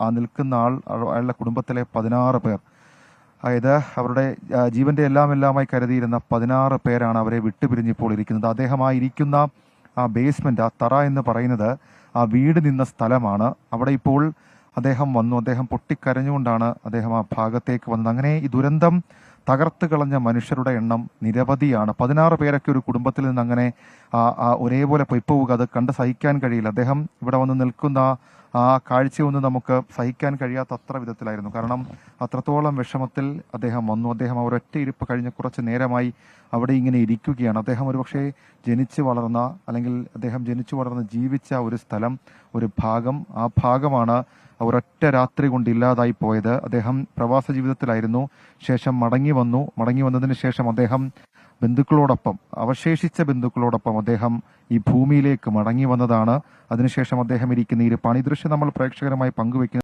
ആ നിൽക്കുന്ന ആൾ അയാളുടെ കുടുംബത്തിലെ പതിനാറ് പേർ. അതായത് അവരുടെ ജീവന്റെ എല്ലാം എല്ലാമായി കരുതിയിരുന്ന പതിനാറ് പേരാണ് അവരെ വിട്ടുപിരിഞ്ഞിപ്പോൾ ഇരിക്കുന്നത്. അദ്ദേഹം ആ ഇരിക്കുന്ന ആ ബേസ്മെന്റ് ആ തറ എന്ന് പറയുന്നത് ആ വീട് നിന്ന സ്ഥലമാണ്. അവിടെ ഇപ്പോൾ അദ്ദേഹം വന്നു. അദ്ദേഹം പൊട്ടിക്കരഞ്ഞുകൊണ്ടാണ് അദ്ദേഹം ആ ഭാഗത്തേക്ക് വന്നത്. അങ്ങനെ ഈ ദുരന്തം തകർത്ത് കളഞ്ഞ മനുഷ്യരുടെ എണ്ണം നിരവധിയാണ്. പതിനാറ് പേരൊക്കെ ഒരു കുടുംബത്തിൽ നിന്ന് അങ്ങനെ ഒരേപോലെ പൊയ്പ്പോവുക അത് കണ്ട് സഹിക്കാൻ കഴിയില്ല. അദ്ദേഹം ഇവിടെ വന്ന് നിൽക്കുന്ന ആ കാഴ്ചയൊന്നും നമുക്ക് സഹിക്കാൻ കഴിയാത്ത അത്ര വിധത്തിലായിരുന്നു. കാരണം അത്രത്തോളം വിഷമത്തിൽ അദ്ദേഹം വന്നു. അദ്ദേഹം ആ ഒരൊറ്റ ഇരിപ്പ് കഴിഞ്ഞ കുറച്ച് നേരമായി അവിടെ ഇങ്ങനെ ഇരിക്കുകയാണ്. അദ്ദേഹം ഒരുപക്ഷെ ജനിച്ചു വളർന്ന അല്ലെങ്കിൽ അദ്ദേഹം ജനിച്ചു വളർന്ന് ജീവിച്ച ഒരു സ്ഥലം ഒരു ഭാഗം ആ ഭാഗമാണ് ഒരൊറ്റ രാത്രി കൊണ്ട് ഇല്ലാതായി പോയത് അദ്ദേഹം പ്രവാസ ജീവിതത്തിലായിരുന്നു. ശേഷം മടങ്ങി വന്നു. മടങ്ങി വന്നതിന് ശേഷം അദ്ദേഹം ബന്ധുക്കളോടൊപ്പം അവശേഷിച്ച ബന്ധുക്കളോടൊപ്പം അദ്ദേഹം ഈ ഭൂമിയിലേക്ക് മടങ്ങി വന്നതാണ്. അതിനുശേഷം അദ്ദേഹം ഇരിക്കുന്ന ഈ പണിദൃശ്യം പണി ദൃശ്യം നമ്മൾ പ്രേക്ഷകരുമായി പങ്കുവെക്കുന്നത്